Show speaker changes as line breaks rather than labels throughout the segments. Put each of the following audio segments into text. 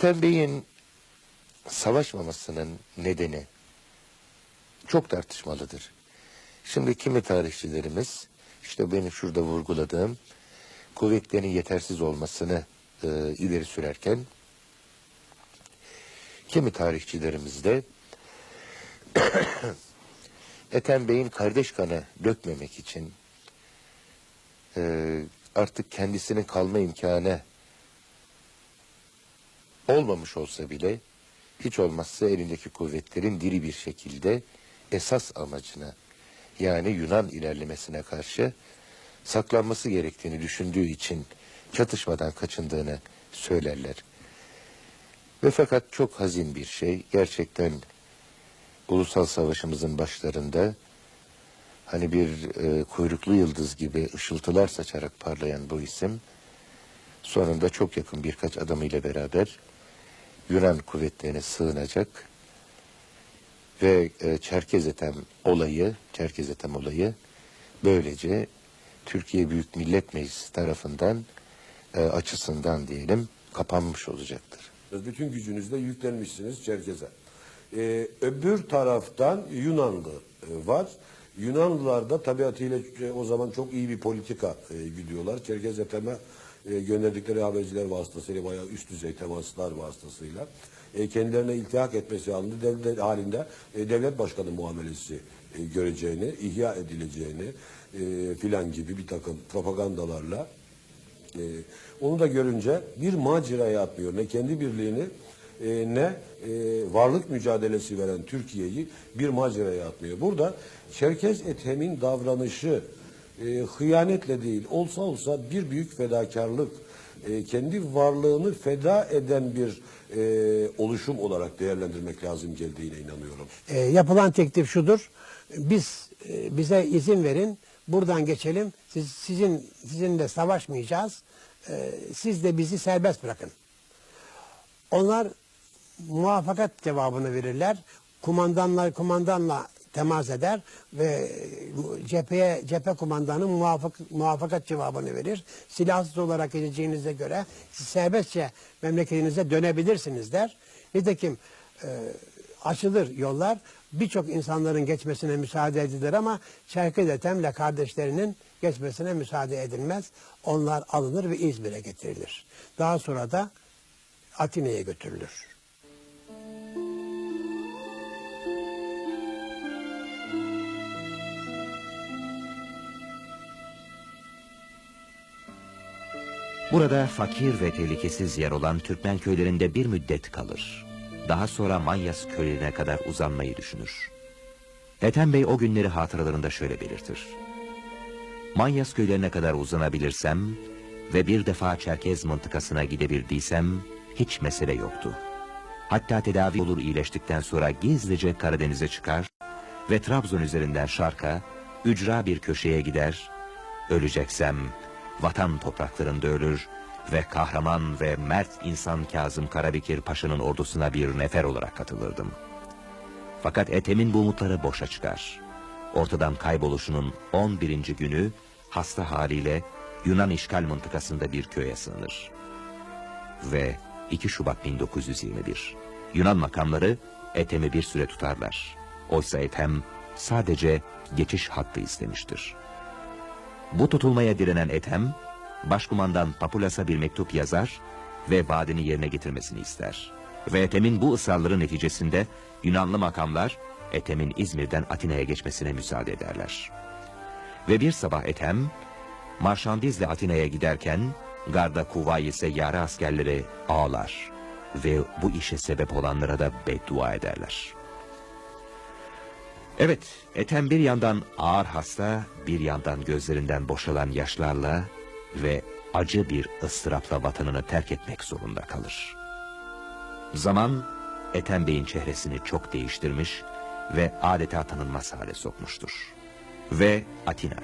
Ethem Bey'in savaşmamasının nedeni çok tartışmalıdır. Şimdi kimi tarihçilerimiz işte benim şurada vurguladığım kuvvetlerin yetersiz olmasını e, ileri sürerken kimi tarihçilerimiz de Ethem Bey'in kardeş kanı dökmemek için e, artık kendisinin kalma imkanı olmamış olsa bile hiç olmazsa elindeki kuvvetlerin diri bir şekilde esas amacına yani Yunan ilerlemesine karşı saklanması gerektiğini düşündüğü için çatışmadan kaçındığını söylerler. Ve fakat çok hazin bir şey gerçekten ulusal savaşımızın başlarında hani bir e, kuyruklu yıldız gibi ışıltılar saçarak parlayan bu isim sonunda çok yakın birkaç adamıyla beraber Yunan kuvvetlerine sığınacak ve e, Çerkez Ethem olayı, Çerkez Ethem olayı böylece Türkiye Büyük Millet Meclisi tarafından e, açısından diyelim kapanmış olacaktır.
Bütün gücünüzle yüklenmişsiniz Çerkez'e. Ee, öbür taraftan Yunanlı e, var. Yunanlılar da tabiatıyla e, o zaman çok iyi bir politika e, güdüyorlar. Çerkez Ethem'e e, gönderdikleri haberciler vasıtasıyla bayağı üst düzey temaslar vasıtasıyla e, kendilerine iltihak etmesi halinde devlet halinde e, devlet başkanı muamelesi e, göreceğini, ihya edileceğini e, filan gibi bir takım propagandalarla ee, onu da görünce bir maceraya atmıyor. Ne kendi birliğini e, ne e, varlık mücadelesi veren Türkiye'yi bir maceraya atmıyor. Burada Çerkez Ethem'in davranışı e, hıyanetle değil olsa olsa bir büyük fedakarlık e, kendi varlığını feda eden bir e, oluşum olarak değerlendirmek lazım geldiğine inanıyorum.
E, yapılan teklif şudur. Biz e, bize izin verin. Buradan geçelim. Siz sizin sizinle savaşmayacağız. E, siz de bizi serbest bırakın. Onlar muvaffakat cevabını verirler. Kumandanlar kumandanla temas eder ve cepheye cephe kumandanı muvafak, muvaffakat cevabını verir. Silahsız olarak gideceğinize göre siz serbestçe memleketinize dönebilirsiniz der. Nitekim e, açılır yollar. Birçok insanların geçmesine müsaade edilir ama Çerkez Ethem'le kardeşlerinin geçmesine müsaade edilmez. Onlar alınır ve İzmir'e getirilir. Daha sonra da Atina'ya götürülür.
Burada fakir ve tehlikesiz yer olan Türkmen köylerinde bir müddet kalır. Daha sonra Manyas köylerine kadar uzanmayı düşünür. Ethem Bey o günleri hatıralarında şöyle belirtir. Manyas köylerine kadar uzanabilirsem ve bir defa Çerkez mıntıkasına gidebildiysem hiç mesele yoktu. Hatta tedavi olur iyileştikten sonra gizlice Karadeniz'e çıkar ve Trabzon üzerinden Şark'a, ücra bir köşeye gider, öleceksem vatan topraklarında ölür ve kahraman ve mert insan Kazım Karabekir Paşa'nın ordusuna bir nefer olarak katılırdım. Fakat Ethem'in bu umutları boşa çıkar. Ortadan kayboluşunun 11. günü hasta haliyle Yunan işgal mıntıkasında bir köye sığınır. Ve 2 Şubat 1921 Yunan makamları Ethem'i bir süre tutarlar. Oysa Ethem sadece geçiş hattı istemiştir. Bu tutulmaya direnen Ethem, başkumandan Papulas'a bir mektup yazar ve vaadini yerine getirmesini ister. Ve Ethem'in bu ısrarları neticesinde Yunanlı makamlar Ethem'in İzmir'den Atina'ya geçmesine müsaade ederler. Ve bir sabah Ethem, marşandizle Atina'ya giderken garda kuvayi seyyare askerleri ağlar ve bu işe sebep olanlara da beddua ederler. Evet, Ethem bir yandan ağır hasta, bir yandan gözlerinden boşalan yaşlarla ve acı bir ıstırapla vatanını terk etmek zorunda kalır. Zaman, Ethem Bey'in çehresini çok değiştirmiş ve adeta tanınmaz hale sokmuştur. Ve Atina.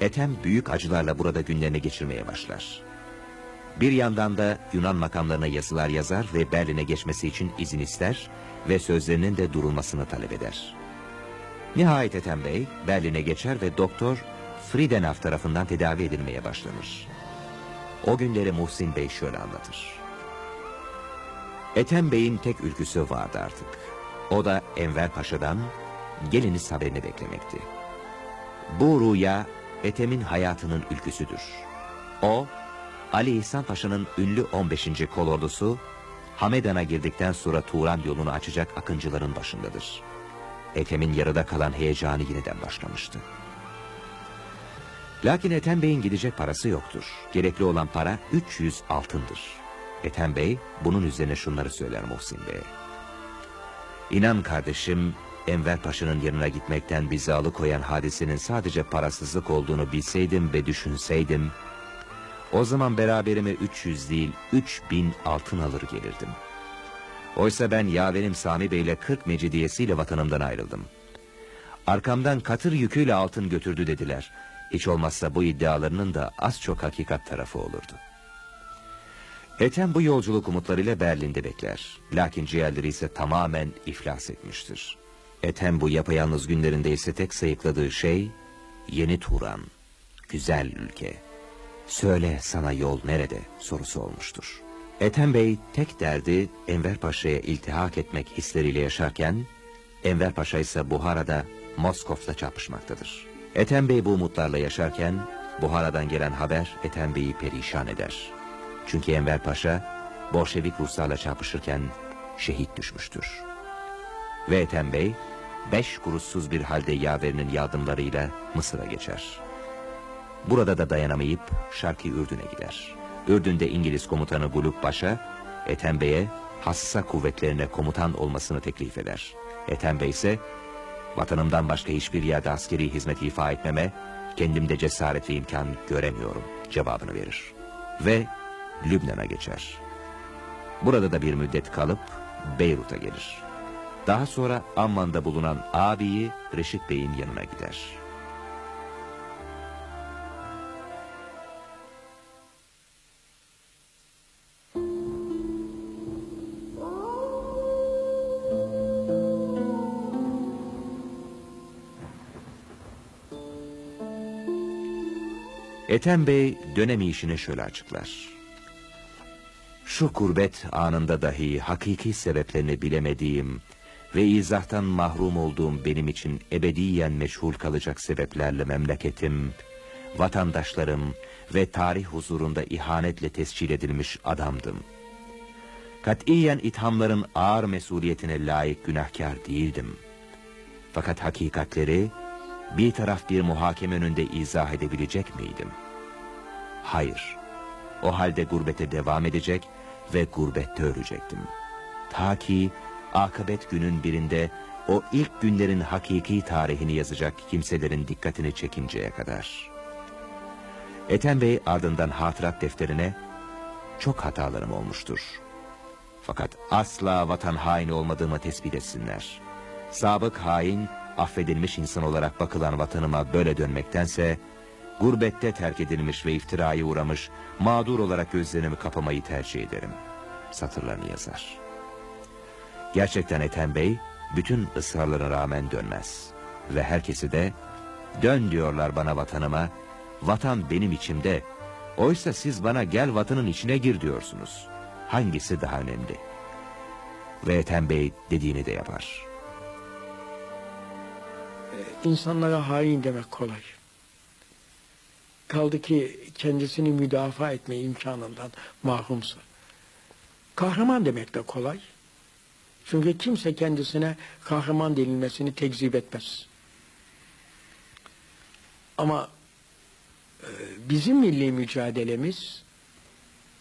Ethem büyük acılarla burada günlerini geçirmeye başlar. Bir yandan da Yunan makamlarına yazılar yazar ve Berlin'e geçmesi için izin ister ve sözlerinin de durulmasını talep eder. Nihayet Ethem Bey Berlin'e geçer ve doktor Friedenau tarafından tedavi edilmeye başlanır. O günleri Muhsin Bey şöyle anlatır. Ethem Bey'in tek ülküsü vardı artık. O da Enver Paşa'dan geliniz haberini beklemekti. Bu rüya Ethem'in hayatının ülküsüdür. O, Ali İhsan Paşa'nın ünlü 15. kolordusu, Hamedan'a girdikten sonra Turan yolunu açacak akıncıların başındadır. Ethem'in yarıda kalan heyecanı yeniden başlamıştı. Lakin Ethem Bey'in gidecek parası yoktur. Gerekli olan para 300 altındır. Ethem Bey bunun üzerine şunları söyler Muhsin Bey. İnan kardeşim, Enver Paşa'nın yanına gitmekten bizi alıkoyan hadisenin sadece parasızlık olduğunu bilseydim ve düşünseydim, o zaman beraberime 300 değil 3000 altın alır gelirdim. Oysa ben yaverim Sami Bey'le 40 mecidiyesiyle vatanımdan ayrıldım. Arkamdan katır yüküyle altın götürdü dediler. Hiç olmazsa bu iddialarının da az çok hakikat tarafı olurdu. Ethem bu yolculuk umutlarıyla Berlin'de bekler. Lakin ciğerleri ise tamamen iflas etmiştir. Ethem bu yapayalnız günlerinde ise tek sayıkladığı şey yeni Turan, güzel ülke. Söyle sana yol nerede sorusu olmuştur. Ethem Bey tek derdi Enver Paşa'ya iltihak etmek hisleriyle yaşarken Enver Paşa ise Buhara'da Moskov'da çarpışmaktadır. Ethem Bey bu umutlarla yaşarken Buhara'dan gelen haber Ethem Bey'i perişan eder. Çünkü Enver Paşa Bolşevik Ruslarla çarpışırken şehit düşmüştür. Ve Ethem Bey beş kuruşsuz bir halde yaverinin yardımlarıyla Mısır'a geçer. Burada da dayanamayıp Şarkı Ürdün'e gider. Ürdün'de İngiliz komutanı Gulup Paşa, Ethem Bey'e hassa kuvvetlerine komutan olmasını teklif eder. Ethem Bey ise, vatanımdan başka hiçbir yerde askeri hizmet ifa etmeme, kendimde cesaret ve imkan göremiyorum cevabını verir. Ve Lübnan'a geçer. Burada da bir müddet kalıp Beyrut'a gelir. Daha sonra Amman'da bulunan abiyi Reşit Bey'in yanına gider. Ethem Bey dönemi işini şöyle açıklar. Şu kurbet anında dahi hakiki sebeplerini bilemediğim ve izahtan mahrum olduğum benim için ebediyen meşhur kalacak sebeplerle memleketim, vatandaşlarım ve tarih huzurunda ihanetle tescil edilmiş adamdım. Katiyen ithamların ağır mesuliyetine layık günahkar değildim. Fakat hakikatleri bir taraf bir muhakeme önünde izah edebilecek miydim? Hayır. O halde gurbete devam edecek ve gurbette ölecektim. Ta ki akıbet günün birinde o ilk günlerin hakiki tarihini yazacak kimselerin dikkatini çekinceye kadar. Ethem Bey ardından hatırat defterine çok hatalarım olmuştur. Fakat asla vatan haini olmadığımı tespit etsinler. Sabık hain, affedilmiş insan olarak bakılan vatanıma böyle dönmektense, gurbette terk edilmiş ve iftiraya uğramış, mağdur olarak gözlerimi kapamayı tercih ederim. Satırlarını yazar. Gerçekten Ethem Bey, bütün ısrarlarına rağmen dönmez. Ve herkesi de, dön diyorlar bana vatanıma, vatan benim içimde, oysa siz bana gel vatanın içine gir diyorsunuz. Hangisi daha önemli? Ve Ethem Bey dediğini de yapar.
İnsanlara hain demek kolay. Kaldı ki kendisini müdafaa etme imkanından mahrumsa. Kahraman demek de kolay. Çünkü kimse kendisine kahraman denilmesini tekzip etmez. Ama e, bizim milli mücadelemiz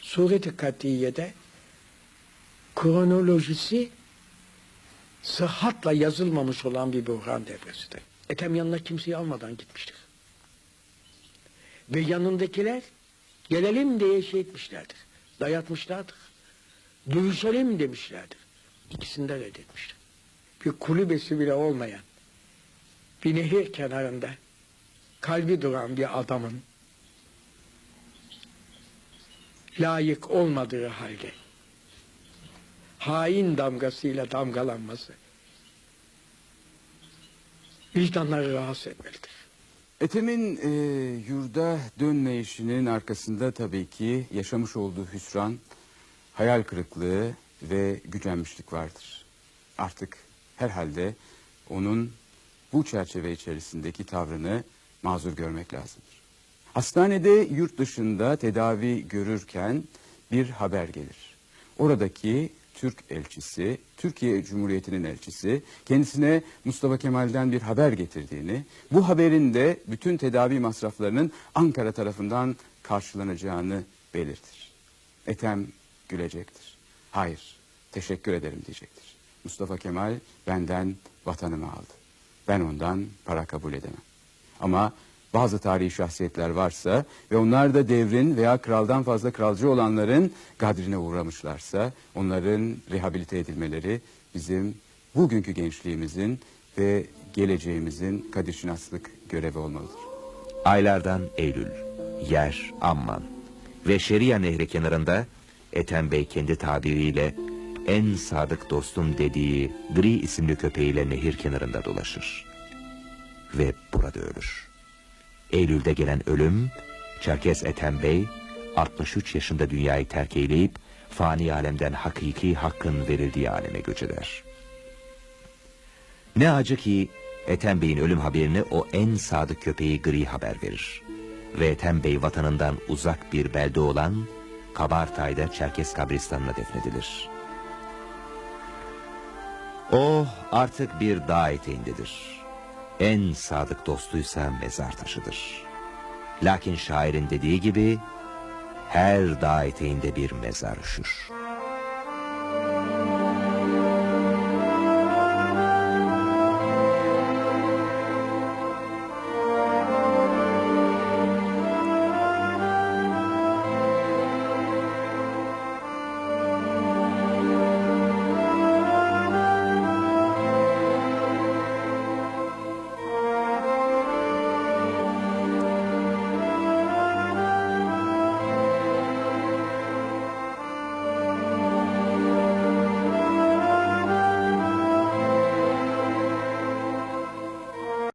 sureti katiyede kronolojisi sıhhatla yazılmamış olan bir buhran devresidir. Ethem yanına kimseyi almadan gitmiştir. Ve yanındakiler gelelim diye şey etmişlerdir. Dayatmışlardır. Dövüşelim demişlerdir. İkisini de reddetmiştir. Bir kulübesi bile olmayan, bir nehir kenarında kalbi duran bir adamın layık olmadığı halde hain damgasıyla damgalanması vicdanları rahatsız etmelidir.
Ethem'in e, yurda dönmeyişinin arkasında tabii ki yaşamış olduğu hüsran, hayal kırıklığı ve gücenmişlik vardır. Artık herhalde onun bu çerçeve içerisindeki tavrını mazur görmek lazımdır. Hastanede yurt dışında tedavi görürken bir haber gelir. Oradaki Türk elçisi, Türkiye Cumhuriyeti'nin elçisi kendisine Mustafa Kemal'den bir haber getirdiğini, bu haberin de bütün tedavi masraflarının Ankara tarafından karşılanacağını belirtir. Ethem gülecektir. Hayır, teşekkür ederim diyecektir. Mustafa Kemal benden vatanımı aldı. Ben ondan para kabul edemem. Ama bazı tarihi şahsiyetler varsa ve onlar da devrin veya kraldan fazla kralcı olanların gadrine uğramışlarsa onların rehabilite edilmeleri bizim bugünkü gençliğimizin ve geleceğimizin kadir şinaslık görevi olmalıdır.
Aylardan Eylül, yer Amman ve Şeria Nehri kenarında Ethem Bey kendi tabiriyle en sadık dostum dediği Gri isimli köpeğiyle nehir kenarında dolaşır. Ve burada ölür. Eylül'de gelen ölüm, Çerkes Ethem Bey 63 yaşında dünyayı terk eyleyip fani alemden hakiki hakkın verildiği aleme göç eder. Ne acı ki Ethem Bey'in ölüm haberini o en sadık köpeği Gri haber verir. Ve Ethem Bey vatanından uzak bir belde olan Kabartay'da Çerkes kabristanına defnedilir. O artık bir dağ eteğindedir. En sadık dostuysa mezar taşıdır. Lakin şairin dediği gibi her dağ eteğinde bir mezar üşür.